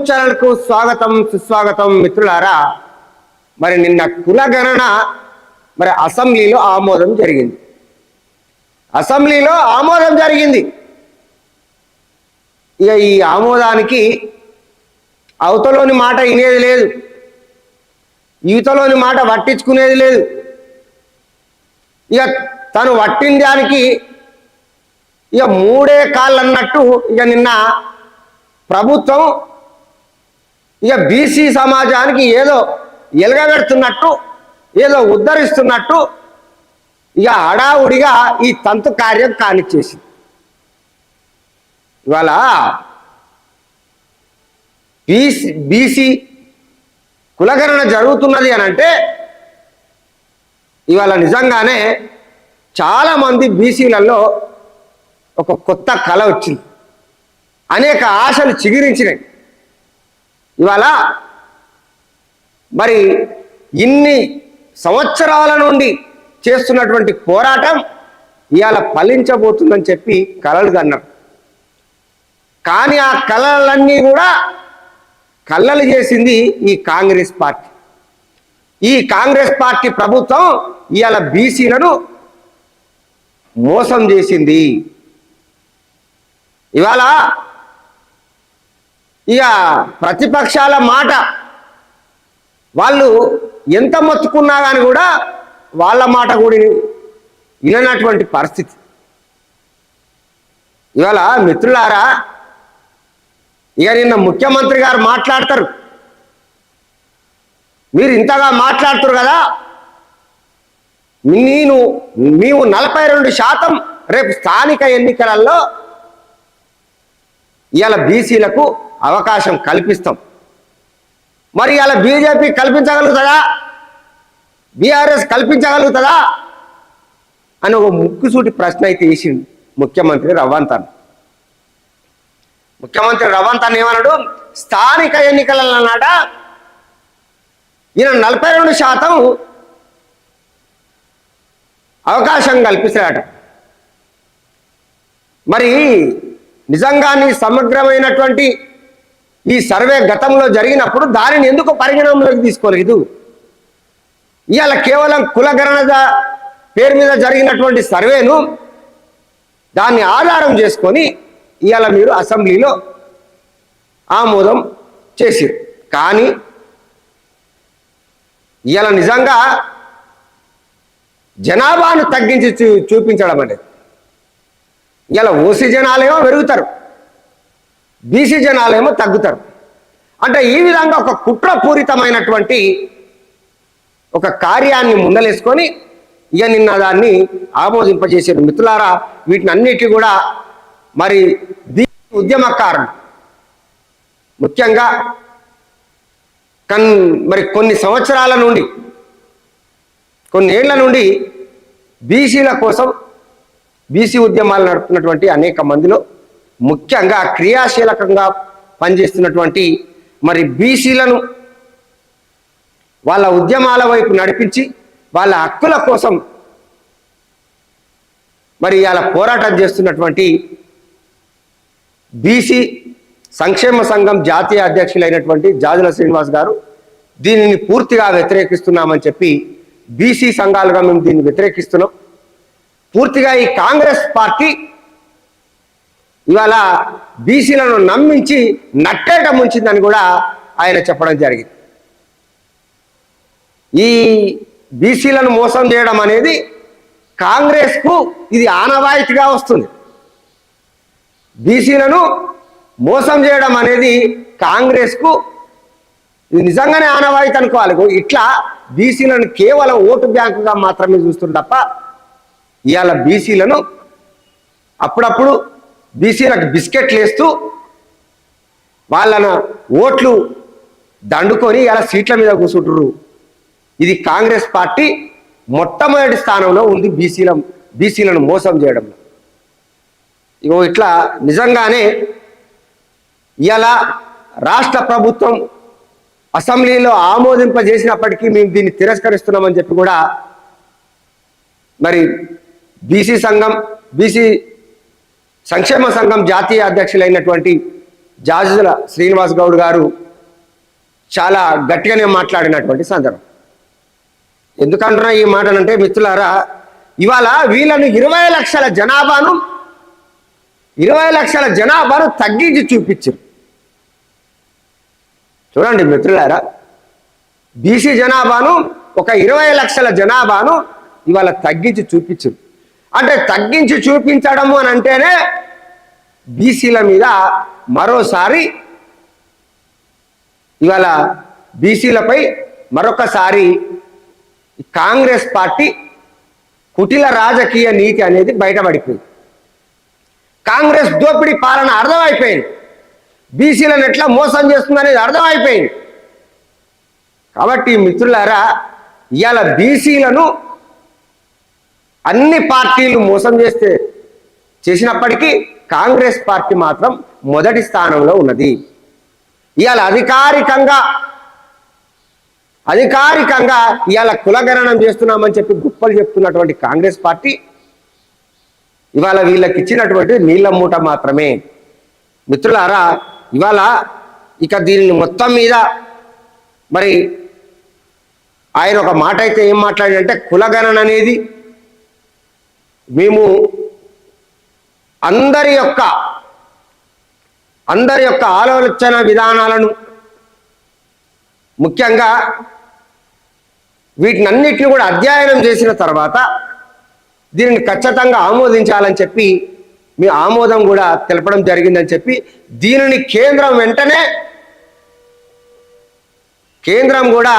YouTube ఛానల్కు స్వాగతం సుస్వాగతం మిత్రులారా. మరి నిన్న కులగణన మరి అసెంబ్లీలో ఆమోదం జరిగింది. అసెంబ్లీలో ఆమోదం జరిగింది. ఇక ఈ ఆమోదానికి అవతలోని మాట వినేది లేదు. యువతలోని మాట పట్టించుకునేది లేదు. ఇక తను పట్టిన దానికి ఇక మూడే కాళ్ళు అన్నట్టు ఇక నిన్న ప్రభుత్వం ఇక బీసీ సమాజానికి ఏదో ఎలగబెడుతున్నట్టు ఏదో ఉద్ధరిస్తున్నట్టు ఇక హడావుడిగా ఈ తంతు కార్యం కానిచ్చేసింది. ఇవాళ బీసీ బీసీ కులగణన జరుగుతున్నది అని అంటే ఇవాళ నిజంగానే చాలామంది బీసీలలో ఒక కొత్త కళ వచ్చింది. అనేక ఆశలు చిగురించినాయి ఇవాళ మరి ఇన్ని సంవత్సరాల నుండి చేస్తున్నటువంటి పోరాటం ఇవాళ ఫలించబోతుందని చెప్పి కలలు కన్నారు. కానీ ఆ కళలన్నీ కూడా కళ్ళలు చేసింది ఈ కాంగ్రెస్ పార్టీ. ఈ కాంగ్రెస్ పార్టీ ప్రభుత్వం ఇవాళ బీసీలను మోసం చేసింది. ఇవాళ ఇక ప్రతిపక్షాల మాట. వాళ్ళు ఎంత మొత్తుకున్నా కానీ కూడా వాళ్ళ మాట కూడా విననటువంటి పరిస్థితి. ఇవాళ మిత్రులారా ఇక నిన్న ముఖ్యమంత్రి గారు మాట్లాడతారు. మీరు ఇంతగా మాట్లాడుతారు కదా నేను మేము నలభై రెండు శాతం రేపు స్థానిక ఎన్నికలలో ఇవాళ బీసీలకు అవకాశం కల్పిస్తాం. మరి అలా బీజేపీ కల్పించగలుగుతుందా బీఆర్ఎస్ కల్పించగలుగుతుందా అని ఒక ముక్కుసూటి ప్రశ్న అయితే వేసింది ముఖ్యమంత్రి రవ్వంతన్. ముఖ్యమంత్రి రవ్వంతన్ ఏమన్నాడు? స్థానిక ఎన్నికలలో అన్నాడ ఈయన నలభై రెండు శాతం అవకాశం కల్పిస్తాడట. మరి నిజంగానే సమగ్రమైనటువంటి ఈ సర్వే గతంలో జరిగినప్పుడు దానిని ఎందుకు పరిగణనలోకి తీసుకోలేదు? ఇవాళ కేవలం కులగణన పేరు మీద జరిగినటువంటి సర్వేను దాన్ని ఆధారం చేసుకొని ఇవాళ మీరు అసెంబ్లీలో ఆమోదం చేసిరు. కానీ ఇవాళ నిజంగా జనాభాను తగ్గించి చూ చూపించడం అనేది ఇలా ఓసీ జనాలేమో పెరుగుతారు. బీసీ జనాలేమో తగ్గుతారు. అంటే ఈ విధంగా ఒక కుట్రపూరితమైనటువంటి ఒక కార్యాన్ని ముందలేసుకొని ఇక నిన్న దాన్ని ఆమోదింపజేసారు మిత్రులారా వీటిని అన్నిటి కూడా మరి బీసీ ఉద్యమకారులు ముఖ్యంగా కన్ మరి కొన్ని సంవత్సరాల నుండి కొన్నేళ్ళ నుండి బీసీల కోసం బీసీ ఉద్యమాలు నడుపుతున్నటువంటి అనేక మందిలో ముఖ్యంగా క్రియాశీలకంగా పనిచేస్తున్నటువంటి మరి బీసీలను వాళ్ళ ఉద్యమాల వైపు నడిపించి వాళ్ళ హక్కుల కోసం మరి ఇలా పోరాటం చేస్తున్నటువంటి బీసీ సంక్షేమ సంఘం జాతీయ అధ్యక్షులైనటువంటి జాజుల శ్రీనివాస్ గారు దీనిని పూర్తిగా వ్యతిరేకిస్తున్నామని చెప్పి బీసీ సంఘాలుగా మేము దీన్ని వ్యతిరేకిస్తున్నాం. పూర్తిగా ఈ కాంగ్రెస్ పార్టీ ఇవాళ బీసీలను నమ్మించి నట్టేట ముంచిందని కూడా ఆయన చెప్పడం జరిగింది. ఈ బీసీలను మోసం చేయడం అనేది కాంగ్రెస్కు ఇది ఆనవాయితీగా వస్తుంది. బీసీలను మోసం చేయడం అనేది కాంగ్రెస్కు ఇది నిజంగానే ఆనవాయితీ అనుకోవాలి. ఇట్లా బీసీలను కేవలం ఓటు బ్యాంకుగా మాత్రమే చూస్తుంది తప్ప ఇవాళ బీసీలను అప్పుడప్పుడు బీసీలకు బిస్కెట్లు వేస్తూ వాళ్ళను ఓట్లు దండుకొని ఇలా సీట్ల మీద కూర్చుంటారు ఇది కాంగ్రెస్ పార్టీ మొట్టమొదటి స్థానంలో ఉంది బీసీల బీసీలను మోసం చేయడంలో. ఇగో ఇట్లా నిజంగానే ఇలా రాష్ట్ర ప్రభుత్వం అసెంబ్లీలో ఆమోదింపజేసినప్పటికీ మేము దీన్ని తిరస్కరిస్తున్నామని చెప్పి కూడా మరి బీసీ సంఘం బీసీ సంక్షేమ సంఘం జాతీయ అధ్యక్షులైనటువంటి జాజుల శ్రీనివాస్ గౌడ్ గారు చాలా గట్టిగానే మాట్లాడినటువంటి సందర్భం. ఎందుకంటున్నా ఈ మాటనంటే మిత్రులారా ఇవాళ వీళ్ళను ఇరవై లక్షల జనాభాను ఇరవై లక్షల జనాభాను తగ్గించి చూపించారు. చూడండి మిత్రులారా బీసీ జనాభాను ఒక ఇరవై లక్షల జనాభాను ఇవాళ తగ్గించి చూపించారు. అంటే తగ్గించి చూపించడము అని అంటేనే బీసీల మీద మరోసారి ఇవాళ బీసీలపై మరొకసారి కాంగ్రెస్ పార్టీ కుటిల రాజకీయ నీతి అనేది బయటపడిపోయింది. కాంగ్రెస్ దోపిడీ పాలన అర్థమైపోయింది. బీసీలను ఎట్లా మోసం చేస్తుందనేది అర్థమైపోయింది. కాబట్టి మిత్రులారా ఇవాళ బీసీలను అన్ని పార్టీలు మోసం చేస్తే చేసినప్పటికీ కాంగ్రెస్ పార్టీ మాత్రం మొదటి స్థానంలో ఉన్నది. ఇవాళ అధికారికంగా అధికారికంగా ఇవాళ కులగణనం చేస్తున్నామని చెప్పి గుప్పలు చెప్తున్నటువంటి కాంగ్రెస్ పార్టీ ఇవాళ వీళ్ళకి ఇచ్చినటువంటి నీళ్ళ మూట మాత్రమే. మిత్రులారా ఇవాళ ఇక దీనిని మొత్తం మీద మరి ఆయన ఒక మాట అయితే ఏం మాట్లాడాడంటే కులగణన అనేది మేము అందరి యొక్క అందరి యొక్క ఆలోచన విధానాలను ముఖ్యంగా వీటినన్నిటిని కూడా అధ్యయనం చేసిన తర్వాత దీనిని ఖచ్చితంగా ఆమోదించాలని చెప్పి మీ ఆమోదం కూడా తెలపడం జరిగిందని చెప్పి దీనిని కేంద్రం వెంటనే కేంద్రం కూడా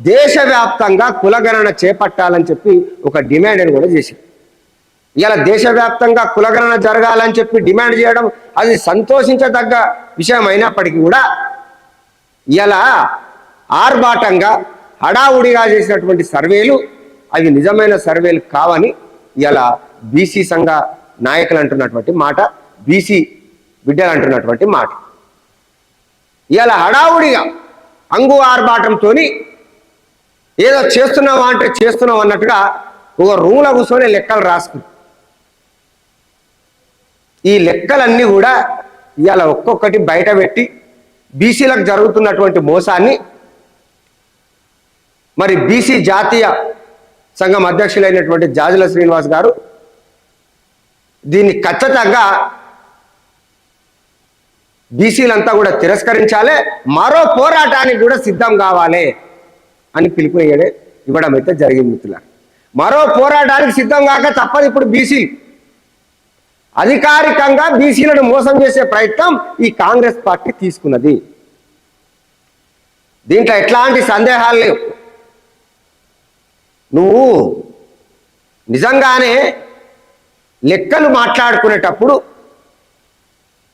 దేశవ్యాప్తంగా కులగణన చేపట్టాలని చెప్పి ఒక డిమాండ్ కూడా చేసింది. ఇలా దేశవ్యాప్తంగా కులగణన జరగాలని చెప్పి డిమాండ్ చేయడం అది సంతోషించదగ్గ విషయం అయినప్పటికీ కూడా ఇలా ఆర్భాటంగా హడావుడిగా చేసినటువంటి సర్వేలు అవి నిజమైన సర్వేలు కావని ఇలా బీసీ సంఘ నాయకులు అంటున్నటువంటి మాట బీసీ బిడ్డలు అంటున్నటువంటి మాట. ఇలా హడావుడిగా అంగు ఆర్భాటంతో ఏదో చేస్తున్నావా అంటే చేస్తున్నావు అన్నట్టుగా ఒక రూమ్లో కూర్చొని లెక్కలు రాసుకుంది ఈ లెక్కలన్నీ కూడా ఇవాళ ఒక్కొక్కటి బయట పెట్టి బీసీలకు జరుగుతున్నటువంటి మోసాన్ని మరి బీసీ జాతీయ సంఘం అధ్యక్షులైనటువంటి జాజుల శ్రీనివాస్ గారు దీన్ని ఖచ్చితంగా బీసీలంతా కూడా తిరస్కరించాలి. మరో పోరాటానికి కూడా సిద్ధం కావాలి అని పిలుపు ఇవ్వడం అయితే జరిగింది మిత్రుల మరో పోరాటానికి సిద్ధం కాక తప్పదు ఇప్పుడు బీసీ అధికారికంగా బీసీలను మోసం చేసే ప్రయత్నం ఈ కాంగ్రెస్ పార్టీ తీసుకున్నది. దీంట్లో ఎట్లాంటి సందేహాలు లేవు. నువ్వు నిజంగానే లెక్కలు మాట్లాడుకునేటప్పుడు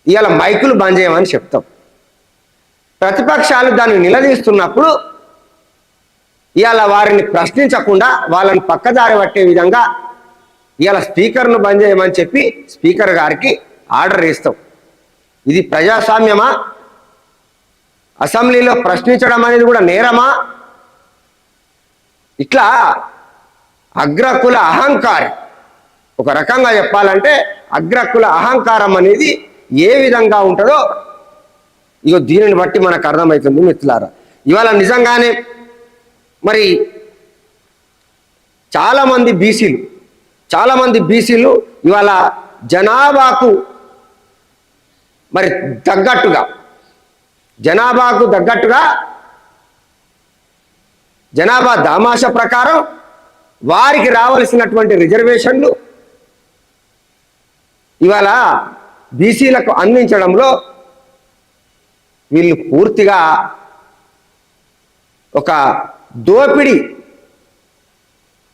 ఇవాళ మైకులు బంద్ చేయమని చెప్తాం. ప్రతిపక్షాలు దాన్ని నిలదీస్తున్నప్పుడు ఇవాళ వారిని ప్రశ్నించకుండా వాళ్ళని పక్కదారి పట్టే విధంగా ఇవాళ స్పీకర్ను బంద్ చేయమని చెప్పి స్పీకర్ గారికి ఆర్డర్ ఇస్తాం. ఇది ప్రజాస్వామ్యమా? అసెంబ్లీలో ప్రశ్నించడం అనేది కూడా నేరమా? ఇట్లా అగ్రకుల అహంకారం ఒక రకంగా చెప్పాలంటే అగ్రకుల అహంకారం అనేది ఏ విధంగా ఉంటుందో ఇగో దీనిని బట్టి మనకు అర్థమవుతుంది మిత్రులారా. ఇవాళ నిజంగానే మరి చాలామంది బీసీలు చాలామంది బీసీలు ఇవాళ జనాభాకు మరి తగ్గట్టుగా జనాభాకు తగ్గట్టుగా జనాభా దామాష ప్రకారం వారికి రావలసినటువంటి రిజర్వేషన్లు ఇవాళ బీసీలకు అందించడంలో వీళ్ళు పూర్తిగా ఒక దోపిడి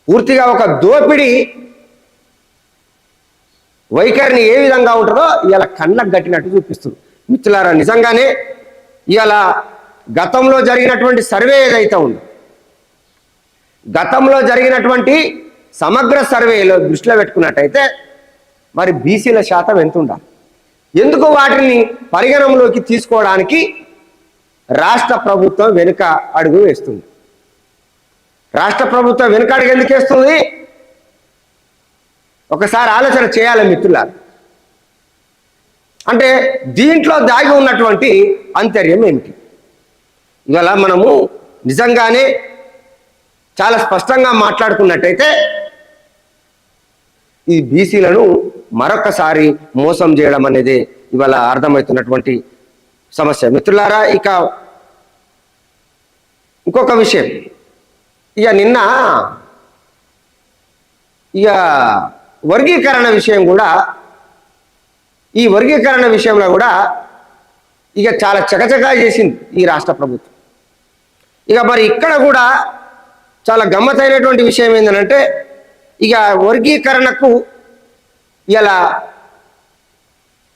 పూర్తిగా ఒక దోపిడి వైఖరిని ఏ విధంగా ఉంటుందో ఇవాళ కళ్ళకు గట్టినట్టు చూపిస్తుంది. మిత్రులారా నిజంగానే ఇవాళ గతంలో జరిగినటువంటి సర్వే ఏదైతే ఉందో గతంలో జరిగినటువంటి సమగ్ర సర్వేలో దృష్టిలో పెట్టుకున్నట్టయితే మరి బీసీల శాతం ఎంత ఉండాలి? ఎందుకు వాటిని పరిగణంలోకి తీసుకోవడానికి రాష్ట్ర ప్రభుత్వం వెనుక అడుగు వేస్తుంది? రాష్ట్ర ప్రభుత్వం వెనుక అడుగు ఎందుకు వేస్తుంది? ఒకసారి ఆలోచన చేయాలి మిత్రులారు. అంటే దీంట్లో దాగి ఉన్నటువంటి అంతర్యం ఏమిటి? ఇవాళ మనము నిజంగానే చాలా స్పష్టంగా మాట్లాడుకున్నట్టయితే ఈ బీసీలను మరొకసారి మోసం చేయడం అనేది ఇవాళ అర్థమవుతున్నటువంటి సమస్య. మిత్రులారా ఇక ఇంకొక విషయం. ఇక నిన్న ఇక వర్గీకరణ విషయం కూడా ఈ వర్గీకరణ విషయంలో కూడా ఇక చాలా చకచకా చేసింది ఈ రాష్ట్ర ప్రభుత్వం. ఇక మరి ఇక్కడ కూడా చాలా గమ్మతైనటువంటి విషయం ఏంటంటే ఇక వర్గీకరణకు ఇలా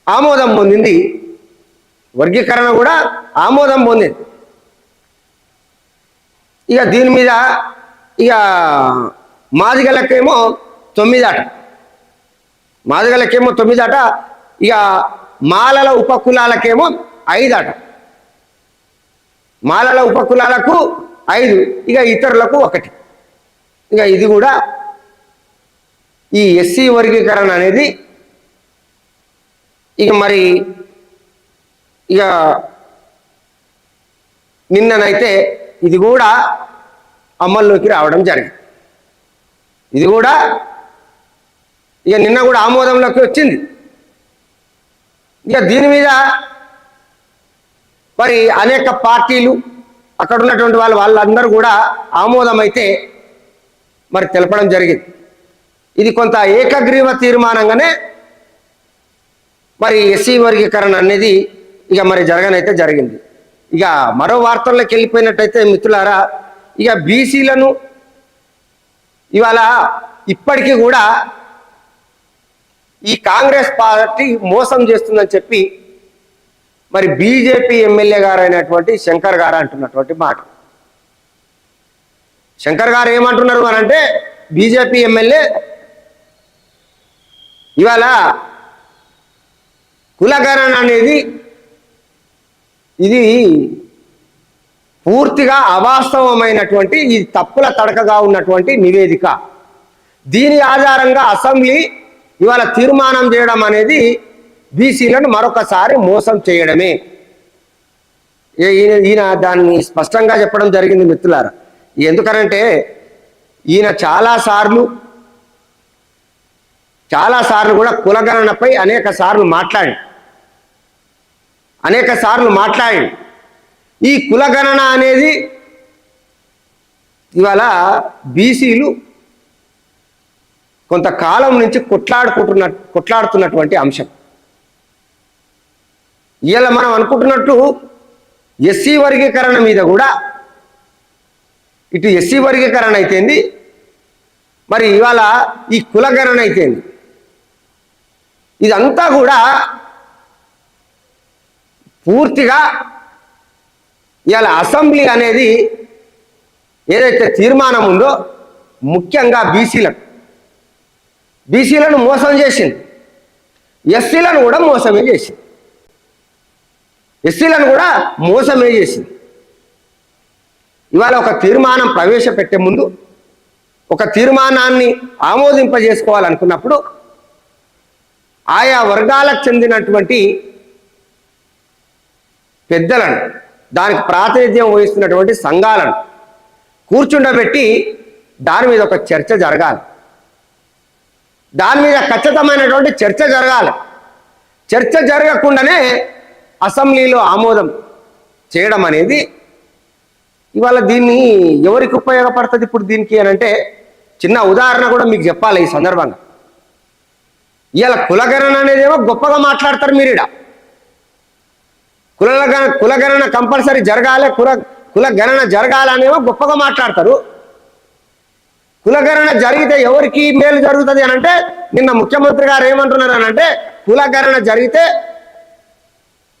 ఆమోదం పొందింది. వర్గీకరణ కూడా ఆమోదం పొందింది. ఇక దీని మీద ఇక మాదిగలకేమో తొమ్మిది అట మాదిగలకేమో తొమ్మిది అట ఇక మాలల ఉపకులాలకేమో ఐదు అట మాలల ఉపకులాలకు ఐదు ఇక ఇతరులకు ఒకటి. ఇక ఇది కూడా ఈ ఎస్సీ వర్గీకరణ అనేది ఇక మరి ఇక నిన్ననైతే ఇది కూడా అమల్లోకి రావడం జరిగింది. ఇది కూడా ఇక నిన్న కూడా ఆమోదంలోకి వచ్చింది. ఇక దీని మీద మరి అనేక పార్టీలు అక్కడ ఉన్నటువంటి వాళ్ళు వాళ్ళందరూ కూడా ఆమోదమైతే మరి తెలపడం జరిగింది. ఇది కొంత ఏకగ్రీవ తీర్మానంగానే మరి ఎస్సీ వర్గీకరణ అనేది ఇక మరి జరగనైతే జరిగింది. ఇక మరో వార్తల్లోకి వెళ్ళిపోయినట్టయితే మిత్రులారా ఇక బీసీలను ఇవాళ ఇప్పటికీ కూడా ఈ కాంగ్రెస్ పార్టీ మోసం చేస్తుందని చెప్పి మరి బీజేపీ ఎమ్మెల్యే గారు అయినటువంటి శంకర్ గారు అంటున్నటువంటి మాట. శంకర్ గారు ఏమంటున్నారు అని అంటే బీజేపీ ఎమ్మెల్యే ఇవాళ కులగణన అనేది ఇది పూర్తిగా అవాస్తవమైనటువంటి ఇది తప్పుల తడకగా ఉన్నటువంటి నివేదిక. దీని ఆధారంగా అసెంబ్లీ ఇవాళ తీర్మానం చేయడం అనేది బీసీలను మరొకసారి మోసం చేయడమే. ఈయన ఈయన దాన్ని స్పష్టంగా చెప్పడం జరిగింది మిత్రులారా. ఎందుకనంటే ఈయన చాలా సార్లు చాలా సార్లు కూడా కులగణనపై అనేక సార్లు మాట్లాడి అనేక సార్లు మాట్లాడి ఈ కులగణన అనేది ఇవాళ బీసీలు కొంతకాలం నుంచి కొట్లాడుకుంటున్న కొట్లాడుతున్నటువంటి అంశం. ఇవాళ మనం అనుకుంటున్నట్టు ఎస్సీ వర్గీకరణ మీద కూడా ఇటు ఎస్సీ వర్గీకరణ అయితేంది మరి ఇవాళ ఈ కులగణన అయితేంది. ఇదంతా కూడా పూర్తిగా ఇవాళ అసెంబ్లీ అనేది ఏదైతే తీర్మానం ఉందో ముఖ్యంగా బీసీలకు. బీసీలను మోసం చేసింది. ఎస్సీలను కూడా మోసమే చేసింది. ఎస్సీలను కూడా మోసమే చేసింది. ఇవాళ ఒక తీర్మానం ప్రవేశపెట్టే ముందు ఒక తీర్మానాన్ని ఆమోదింపజేసుకోవాలనుకున్నప్పుడు ఆయా వర్గాలకు చెందినటువంటి పెద్దలను దానికి ప్రాతినిధ్యం వహిస్తున్నటువంటి సంఘాలను కూర్చుండబెట్టి దాని మీద ఒక చర్చ జరగాలి. దాని మీద ఖచ్చితమైనటువంటి చర్చ జరగాలి. చర్చ జరగకుండానే అసెంబ్లీలో ఆమోదం చేయడం అనేది ఇవాళ దీన్ని ఎవరికి ఉపయోగపడుతుంది ఇప్పుడు దీనికి అని అంటే చిన్న ఉదాహరణ కూడా మీకు చెప్పాలి ఈ సందర్భంగా. ఇవాళ కులగణన అనేదేమో గొప్పగా మాట్లాడతారు మీరు ఈడ. కులగణ కులగణన కంపల్సరీ జరగాలి కుల కులగణన జరగాలనేమో గొప్పగా మాట్లాడతారు. కులగణన జరిగితే ఎవరికి మేలు జరుగుతుంది అని అంటే నిన్న ముఖ్యమంత్రి గారు ఏమంటున్నారు అని అంటే కులగణన జరిగితే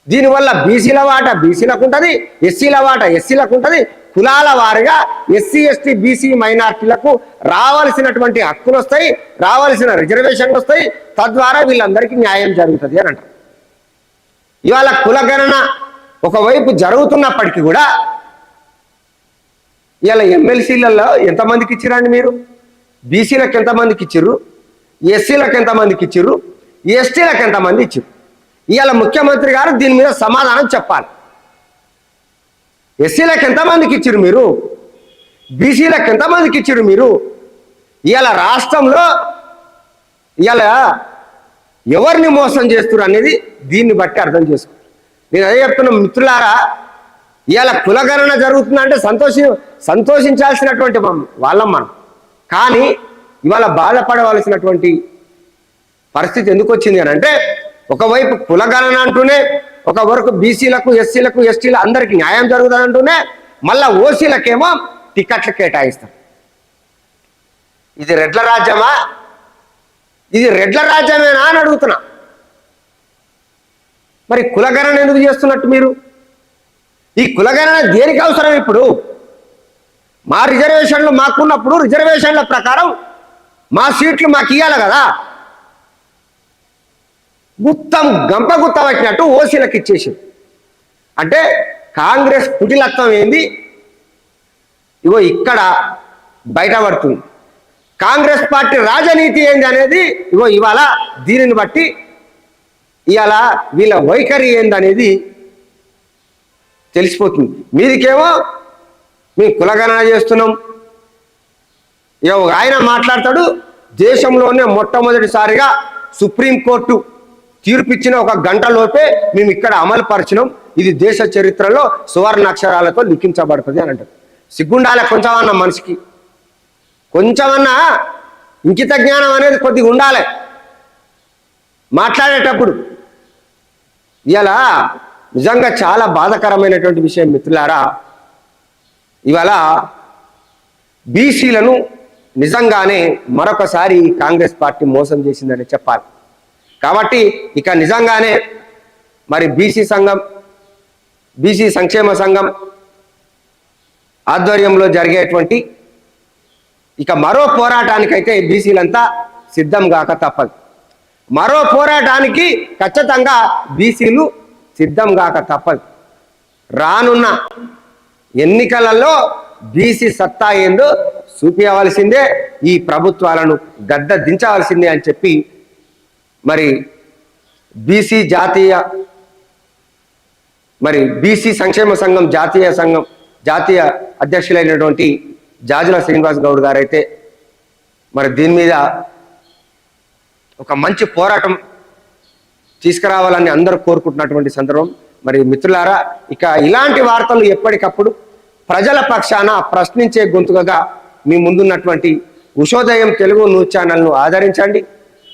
దీనివల్ల బీసీల వాట బీసీలకు ఉంటుంది ఎస్సీల వాట ఎస్సీలకు ఉంటుంది. కులాల వారిగా ఎస్సీ ఎస్టీ బీసీ మైనార్టీలకు రావాల్సినటువంటి హక్కులు వస్తాయి రావాల్సిన రిజర్వేషన్లు వస్తాయి. తద్వారా వీళ్ళందరికీ న్యాయం జరుగుతుంది అని అంటారు. ఇవాళ కులగణన ఒకవైపు జరుగుతున్నప్పటికీ కూడా ఇలా ఎమ్మెల్సీలలో ఎంతమందికి ఇచ్చిరండి మీరు? బీసీలకు ఎంతమందికి ఇచ్చిర్రు? ఎస్సీలకు ఎంతమందికి ఇచ్చిర్రు? ఎస్టీలకు ఎంతమంది ఇచ్చిర్రు? ఇవాళ ముఖ్యమంత్రి గారు దీని మీద సమాధానం చెప్పాలి. ఎస్సీలకు ఎంతమందికి ఇచ్చారు మీరు? బీసీలకు ఎంతమందికి ఇచ్చారు మీరు? ఇవాళ రాష్ట్రంలో ఇవాళ ఎవరిని మోసం చేస్తున్నారు అనేది దీన్ని బట్టి అర్థం చేసుకో నేను అదే చెప్తున్నా మిత్రులారా ఇవాళ కులగణన జరుగుతుందంటే సంతోషి సంతోషించాల్సినటువంటి వాళ్ళం మనం. కానీ ఇవాళ బాధపడవలసినటువంటి పరిస్థితి ఎందుకు వచ్చింది అని అంటే ఒకవైపు కులగణన అంటూనే ఒక వరకు బీసీలకు ఎస్సీలకు ఎస్టీలు అందరికి న్యాయం జరుగుతుంది అంటూనే మళ్ళా ఓసీలకేమో టికెట్లు కేటాయిస్తారు. ఇది రెడ్ల రాజ్యమా? ఇది రెడ్ల రాజ్యమేనా అని అడుగుతున్నా. మరి కులగణన ఎందుకు చేస్తున్నట్టు మీరు? ఈ కులగణన దేనికి అవసరం ఇప్పుడు? మా రిజర్వేషన్లు మాకున్నప్పుడు రిజర్వేషన్ల ప్రకారం మా సీట్లు మాకు ఇవ్వాలి కదా. గుత్తం గంప గుత్త వచ్చినట్టు ఓసీలకు ఇచ్చేసి అంటే కాంగ్రెస్ కుటిలత్వం ఏంది? ఇగో ఇక్కడ బయటపడుతుంది. కాంగ్రెస్ పార్టీ రాజనీతి ఏంది అనేది ఇగో ఇవాళ దీనిని బట్టి ఇవాళ వీళ్ళ వైఖరి ఏందనేది తెలిసిపోతుంది. మీదికేమో మేము కులగణన చేస్తున్నాం. ఆయన మాట్లాడతాడు దేశంలోనే మొట్టమొదటిసారిగా సుప్రీంకోర్టు తీర్పిచ్చిన ఒక గంట లోపే మేము ఇక్కడ అమలు పరిచినాం ఇది దేశ చరిత్రలో సువర్ణ అక్షరాలతో లిఖించబడుతుంది అని అంటారు. సిగ్గుండాలి కొంచెమన్నా మనిషికి. కొంచెమన్నా ఇంకిత జ్ఞానం అనేది కొద్దిగా ఉండాలి. మాట్లాడేటప్పుడు ఇలా నిజంగా చాలా బాధాకరమైనటువంటి విషయం మిత్రులారా. ఇవాళ బీసీలను నిజంగానే మరొకసారి కాంగ్రెస్ పార్టీ మోసం చేసిందని చెప్పాలి. కాబట్టి ఇక నిజంగానే మరి బీసీ సంఘం బీసీ సంక్షేమ సంఘం ఆధ్వర్యంలో జరిగేటువంటి ఇక మరో పోరాటానికైతే బీసీలంతా సిద్ధం కాక తప్పదు. మరో పోరాటానికి ఖచ్చితంగా బీసీలు సిద్ధం కాక తప్పదు. రానున్న ఎన్నికలలో బీసీ సత్తా ఏందో చూపించవలసిందే ఈ ప్రభుత్వాలను గద్ద దించవలసిందే అని చెప్పి మరి బీసీ జాతీయ మరి బీసీ సంక్షేమ సంఘం జాతీయ సంఘం జాతీయ అధ్యక్షులైనటువంటి జాజుల శ్రీనివాస్ గౌడ్ గారైతే మరి దీని మీద ఒక మంచి పోరాటం తీసుకురావాలని అందరూ కోరుకుంటున్నటువంటి సందర్భం. మరి మిత్రులారా ఇక ఇలాంటి వార్తలు ఎప్పటికప్పుడు ప్రజల పక్షాన ప్రశ్నించే గొంతుకగా మీ ముందున్నటువంటి ఉషోదయం తెలుగు న్యూస్ ఛానల్ను ఆదరించండి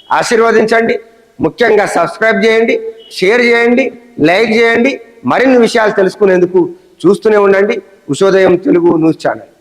ఆశీర్వదించండి ముఖ్యంగా సబ్స్క్రైబ్ చేయండి షేర్ చేయండి లైక్ చేయండి మరిన్ని విషయాలు తెలుసుకునేందుకు చూస్తూనే ఉండండి ఉషోదయం తెలుగు న్యూస్ ఛానల్.